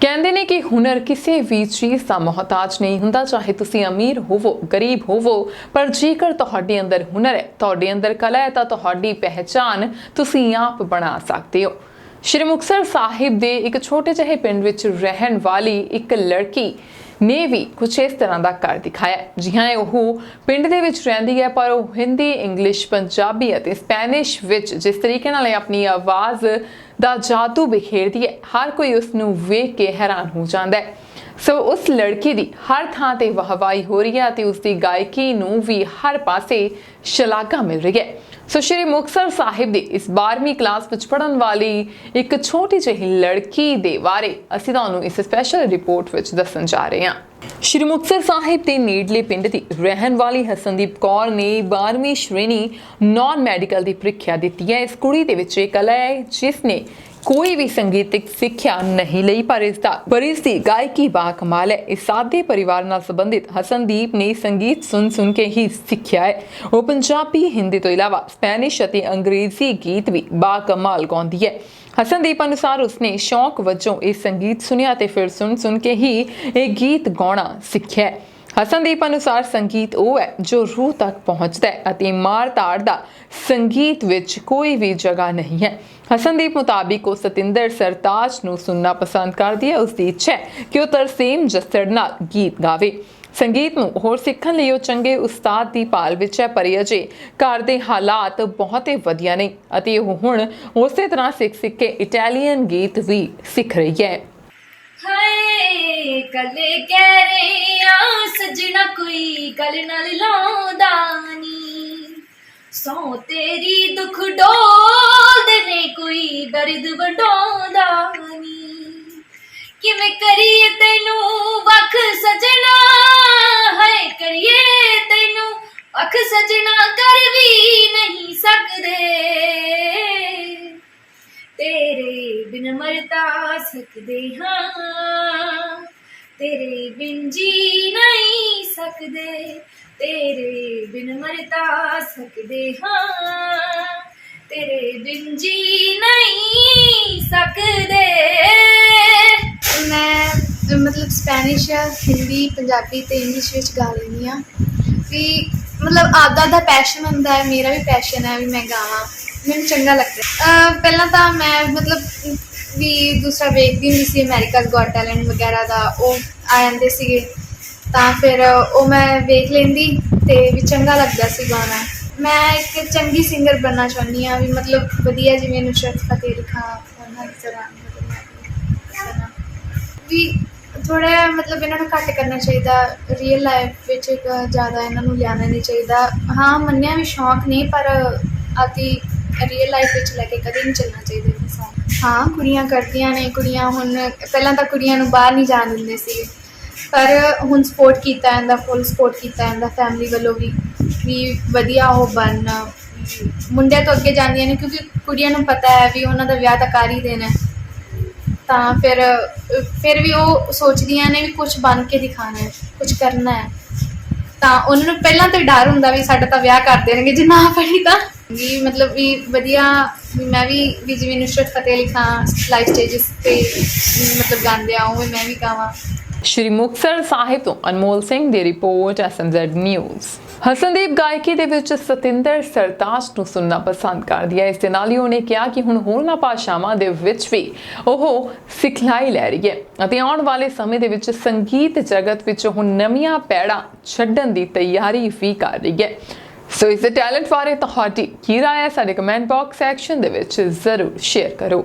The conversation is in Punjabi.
ਕਹਿੰਦੇ ਨੇ ਕਿ ਹੁਨਰ ਕਿਸੇ ਵੀ ਚੀਜ਼ ਦਾ ਮੁਹਤਾਜ ਨਹੀਂ ਹੁੰਦਾ, ਚਾਹੇ ਤੁਸੀਂ ਅਮੀਰ ਹੋਵੋ, ਗਰੀਬ ਹੋਵੋ, ਪਰ ਜੇਕਰ ਤੁਹਾਡੇ ਅੰਦਰ ਹੁਨਰ ਹੈ, ਤੁਹਾਡੇ ਅੰਦਰ ਕਲਾ ਹੈ, ਤਾਂ ਤੁਹਾਡੀ ਪਹਿਚਾਨ ਤੁਸੀਂ ਆਪ ਬਣਾ ਸਕਦੇ ਹੋ। ਸ਼੍ਰੀ ਮੁਕਤਸਰ ਸਾਹਿਬ ਦੇ ਇੱਕ ਛੋਟੇ ਜਿਹੇ ਪਿੰਡ ਵਿੱਚ ਰਹਿਣ ਵਾਲੀ ਇੱਕ ਲੜਕੀ ਨੇ ਵੀ ਕੁਝ ਇਸ ਤਰ੍ਹਾਂ ਦਾ ਕਰ ਦਿਖਾਇਆ ਜੀ ਹਾਂ ਉਹ ਪਿੰਡ ਦੇ ਵਿੱਚ ਰਹਿੰਦੀ ਹੈ, ਪਰ ਉਹ ਹਿੰਦੀ, ਇੰਗਲਿਸ਼, ਪੰਜਾਬੀ ਅਤੇ ਸਪੈਨਿਸ਼ ਵਿੱਚ ਜਿਸ ਤਰੀਕੇ ਨਾਲ ਆਪਣੀ ਆਵਾਜ਼ ਦਾ ਜਾਦੂ ਬਿਖੇਰਦੀ ਹੈ, ਹਰ ਕੋਈ ਉਸ ਨੂੰ ਵੇਖ ਕੇ ਹੈਰਾਨ ਹੋ ਜਾਂਦਾ ਹੈ। ਸੋ ਉਸ ਲੜਕੀ ਦੀ ਹਰ ਥਾਂ ਤੇ ਵਾਹਵਾਈ ਹੋ ਰਹੀ ਹੈ ਤੇ ਉਸ ਦੀ ਗਾਇਕੀ ਨੂੰ ਵੀ ਹਰ ਪਾਸੇ ਸ਼ਲਾਘਾ ਮਿਲ ਰਹੀ ਹੈ। ਸੋ ਸ਼੍ਰੀ ਮੁਕਤਸਰ ਸਾਹਿਬ ਦੀ ਇਸ 12ਵੀਂ ਕਲਾਸ ਵਿੱਚ ਪੜ੍ਹਨ ਵਾਲੀ ਇੱਕ ਛੋਟੀ ਜਿਹੀ ਲੜਕੀ ਦੇ ਬਾਰੇ ਅਸੀਂ ਤੁਹਾਨੂੰ ਇਸ ਸਪੈਸ਼ਲ ਰਿਪੋਰਟ ਵਿੱਚ ਦੱਸਣ ਜਾ ਰਹੇ ਹਾਂ। ਸ਼੍ਰੀ ਮੁਕਤਸਰ ਸਾਹਿਬ ਦੇ ਨੇੜਲੇ ਪਿੰਡ ਦੀ ਰਹਿਣ ਵਾਲੀ ਹਸਨਦੀਪ ਕੌਰ ਨੇ 12ਵੀਂ ਸ਼੍ਰੇਣੀ ਨਾਨ ਮੈਡੀਕਲ ਦੀ ਪ੍ਰੀਖਿਆ ਦਿੱਤੀ ਹੈ। ਇਸ ਕੁੜੀ ਦੇ ਵਿੱਚ ਇਹ ਕਲਾ ਹੈ ਜਿਸ ਨੇ ਕੋਈ ਵੀ ਸੰਗੀਤਿਕ ਸਿੱਖਿਆ ਨਹੀਂ ਲਈ, ਪਰ ਇਸ ਦਾ ਪਰ ਇਸ ਦੀ ਗਾਇਕੀ ਬਾ ਕਮਾਲ ਹੈ। ਇਸ ਸਾਦੇ ਪਰਿਵਾਰ ਨਾਲ ਸੰਬੰਧਿਤ ਹਸਨਦੀਪ ਨੇ ਸੰਗੀਤ ਸੁਣ ਸੁਣ ਕੇ ਹੀ ਸਿੱਖਿਆ ਹੈ। ਉਹ ਪੰਜਾਬੀ, ਹਿੰਦੀ ਤੋਂ ਇਲਾਵਾ ਸਪੈਨਿਸ਼ ਅਤੇ ਅੰਗਰੇਜ਼ੀ ਗੀਤ ਵੀ ਬਾ ਕਮਾਲ ਗਾਉਂਦੀ ਹੈ। ਹਸਨਦੀਪ ਅਨੁਸਾਰ ਉਸਨੇ ਸ਼ੌਕ ਵਜੋਂ ਇਹ ਸੰਗੀਤ ਸੁਨਿਆ ਤੇ ਫਿਰ ਸੁਣ ਸੁਣ ਕੇ ਹੀ ਇਹ ਗੀਤ ਗਾਉਣਾ ਸਿੱਖਿਆ ਹਸਨਦੀਪ ਅਨੁਸਾਰ ਸੰਗੀਤ ਉਹ ਹੈ ਜੋ ਰੂਹ ਤੱਕ ਪਹੁੰਚਦਾ ਹੈ ਅਤੇ ਮਾਰ ਤਾੜ ਦਾ ਸੰਗੀਤ ਵਿੱਚ ਕੋਈ ਵੀ ਜਗ੍ਹਾ ਨਹੀਂ ਹੈ। ਹਸਨਦੀਪ ਮੁਤਾਬਿਕ ਉਹ ਸਤਿੰਦਰ ਸਰਤਾਜ ਨੂੰ ਸੁਣਨਾ ਪਸੰਦ ਕਰਦੀ ਹੈ। ਉਸ ਦੀ ਇੱਛਾ ਹੈ ਕਿ ਉਹ ਤਰਸੇਮ ਜੱਸੜ ਨਾਲ ਗੀਤ ਗਾਵੇ। ਸੰਗੀਤ ਨੂੰ ਹੋਰ ਸਿੱਖਣ ਲਈ ਉਹ ਚੰਗੇ ਉਸਤਾਦ ਦੀ ਭਾਲ ਵਿੱਚ ਹੈ, ਪਰ ਅਜੇ ਘਰ ਦੇ ਹਾਲਾਤ ਬਹੁਤੇ ਵਧੀਆ ਨਹੀਂ ਅਤੇ ਉਹ ਹੁਣ ਉਸੇ ਤਰ੍ਹਾਂ ਸਿੱਖ ਸਿੱਖ ਕੇ ਇਟਾਲੀਅਨ ਗੀਤ ਵੀ ਸਿੱਖ ਰਹੀ ਹੈ। ਹਾਏ ਕੱਲੇ ਕਹਿ ਰਹੇ ਆ, ਸਜਣਾ ਕੋਈ ਗੱਲ ਨਾਲ ਲਾਉਂਦਾ ਨੀ ਸੋ ਤੇਰੀ ਦੁੱਖ ਡੋਲਦੇ ਨੇ, ਕੋਈ ਦਰਦ ਵਡਾਉਂਦਾ ਨੀ ਕਿਵੇਂ ਕਰੀਏ ਤੈਨੂੰ ਵਖ ਸਜਣਾ? ਬਿਨ ਮਰਤਾ ਸਕਦੇ ਹਾਂ। ਤੇਰੇ ਬਿਨ ਜੀ ਨਹੀਂ ਸਕਦੇ, ਤੇਰੇ ਬਿਨ ਮਰਤਾ ਸਕਦੇ ਹਾਂ। ਤੇਰੇ ਬਿਨ ਜੀ ਨਹੀਂ ਸਕਦੇ। ਮੈਂ ਮਤਲਬ ਸਪੈਨਿਸ਼ ਹਿੰਦੀ ਪੰਜਾਬੀ ਤੇ ਇੰਗਲਿਸ਼ ਵਿੱਚ ਗਾ ਲੈਂਦੀ ਆ ਵੀ ਮਤਲਬ ਆਦਾ ਦਾ ਪੈਸ਼ਨ ਹੁੰਦਾ ਹੈ, ਮੇਰਾ ਵੀ ਪੈਸ਼ਨ ਹੈ ਵੀ ਮੈਂ ਗਾਵਾਂ। ਮੈਨੂੰ ਚੰਗਾ ਲੱਗਦਾ ਪਹਿਲਾਂ ਤਾਂ ਮੈਂ ਮਤਲਬ ਵੀ ਦੂਸਰਾ ਵੇਖਦੀ ਨਹੀਂ ਸੀ ਅਮਰੀਕਾ's ਗॉट ਟੈਲੈਂਟ ਵਗੈਰਾ ਦਾ, ਉਹ ਆ ਜਾਂਦੇ ਸੀਗੇ। ਤਾਂ ਫਿਰ ਉਹ ਮੈਂ ਵੇਖ ਲੈਂਦੀ ਤੇ ਵੀ ਚੰਗਾ ਲੱਗਦਾ ਸੀ ਗਾਣਾ ਮੈਂ ਇੱਕ ਚੰਗੀ ਸਿੰਗਰ ਬਣਨਾ ਚਾਹੁੰਦੀ ਹਾਂ ਵੀ ਮਤਲਬ ਵਧੀਆ ਜਿਵੇਂ ਨੁਸਰਤ ਫਤਿਹ ਅਲੀ ਉਹਨਾਂ ਦੀ ਤਰ੍ਹਾਂ ਵੀ ਬਣਾ। ਵੀ ਥੋੜਾ ਮਤਲਬ ਇਹਨਾਂ ਨੂੰ ਘੱਟ ਕਰਨਾ ਚਾਹੀਦਾ ਰੀਅਲ ਲਾਈਫ ਵਿੱਚ ਜ਼ਿਆਦਾ ਇਹਨਾਂ ਨੂੰ ਲਿਆਉਣਾ ਨਹੀਂ ਚਾਹੀਦਾ। ਹਾਂ, ਮੰਨਿਆ ਵੀ ਸ਼ੌਂਕ ਨਹੀਂ ਪਰ ਆਤੀ ਰੀਅਲ ਲਾਈਫ ਵਿੱਚ ਲੈ ਕੇ ਕਦੇ ਨਹੀਂ ਚੱਲਣਾ ਚਾਹੀਦਾ ਇਨਸਾਨ ਹਾਂ, ਕੁੜੀਆਂ ਕਰਦੀਆਂ ਨੇ, ਕੁੜੀਆਂ ਹੁਣ ਪਹਿਲਾਂ ਤਾਂ ਕੁੜੀਆਂ ਨੂੰ ਬਾਹਰ ਨਹੀਂ ਜਾਣ ਦਿੰਦੇ ਸੀ ਪਰ ਹੁਣ ਸਪੋਰਟ ਕੀਤਾ ਜਾਂਦਾ ਫੁੱਲ ਸਪੋਰਟ ਕੀਤਾ ਜਾਂਦਾ ਫੈਮਿਲੀ ਵੱਲੋਂ ਵੀ ਵੀ ਵਧੀਆ ਉਹ ਬਣ ਵੀ ਮੁੰਡਿਆਂ ਤੋਂ ਅੱਗੇ ਜਾਂਦੀਆਂ ਨੇ, ਕਿਉਂਕਿ ਕੁੜੀਆਂ ਨੂੰ ਪਤਾ ਹੈ ਵੀ ਉਹਨਾਂ ਦਾ ਵਿਆਹ ਤਾਂ ਕਰ ਹੀ ਦੇਣਾ ਹੈ। ਤਾਂ ਫਿਰ ਫਿਰ ਵੀ ਉਹ ਸੋਚਦੀਆਂ ਨੇ ਵੀ ਕੁਝ ਬਣ ਕੇ ਦਿਖਾਣਾ ਹੈ ਕੁਝ ਕਰਨਾ ਹੈ। ਤਾਂ ਉਹਨਾਂ ਨੂੰ ਪਹਿਲਾਂ ਤਾਂ ਡਰ ਹੁੰਦਾ ਵੀ ਸਾਡਾ ਤਾਂ ਵਿਆਹ ਕਰ ਦੇਣਗੇ, ਜੇ ਨਾ ਪੜੀ ਤਾਂ। ਵੀ ਮਤਲਬ ਵੀ ਵਧੀਆ, ਵੀ ਮੈਂ ਵੀ ਵੀ ਜਿਵੇਂ ਨੁਸਰਤ ਫਤਿਹ ਅਲੀ ਖਾਨ ਲਾਈਵ ਸਟੇਜਸ ਤੇ ਮਤਲਬ ਗਾਉਂਦੇ ਆ, ਉਵੇਂ ਮੈਂ ਵੀ ਗਾਵਾਂ। ਸ਼੍ਰੀ ਮੁਕਤਸਰ ਸਾਹਿਬ ਤੋਂ ਅਨਮੋਲ ਸਿੰਘ ਦੀ ਰਿਪੋਰਟ ਐਸਐਮਜ਼ੈਡ ਨਿਊਜ਼। ਹਸਨਦੀਪ ਗਾਇਕੀ ਦੇ ਵਿੱਚ ਸਤਿੰਦਰ ਸਰਤਾਜ ਨੂੰ ਸੁਣਨਾ ਪਸੰਦ ਕਰਦੀ ਹੈ। ਇਸ ਦੇ ਨਾਲ ਹੀ ਉਹਨੇ ਕਿਹਾ ਕਿ ਹੁਣ ਹੋਰਨਾਂ ਭਾਸ਼ਾਵਾਂ ਦੇ ਵਿੱਚ ਵੀ ਉਹ ਸਿਖਲਾਈ ਲੈ ਰਹੀ ਹੈ ਅਤੇ ਆਉਣ ਵਾਲੇ ਸਮੇਂ ਦੇ ਵਿੱਚ ਸੰਗੀਤ ਜਗਤ ਵਿੱਚ ਉਹ ਨਵੀਆਂ ਪੈੜਾਂ ਛੱਡਣ ਦੀ ਤਿਆਰੀ ਵੀ ਕਰ ਰਹੀ ਹੈ। ਸੋ ਇਸ ਦੇ ਟੈਲੈਂਟ ਬਾਰੇ ਤੁਹਾਡੀ ਕੀ ਰਾਏ ਹੈ? ਸਾਡੇ ਕਮੈਂਟ ਬਾਕਸ ਸੈਕਸ਼ਨ ਦੇ ਵਿੱਚ ਜ਼ਰੂਰ ਸ਼ੇਅਰ ਕਰੋ।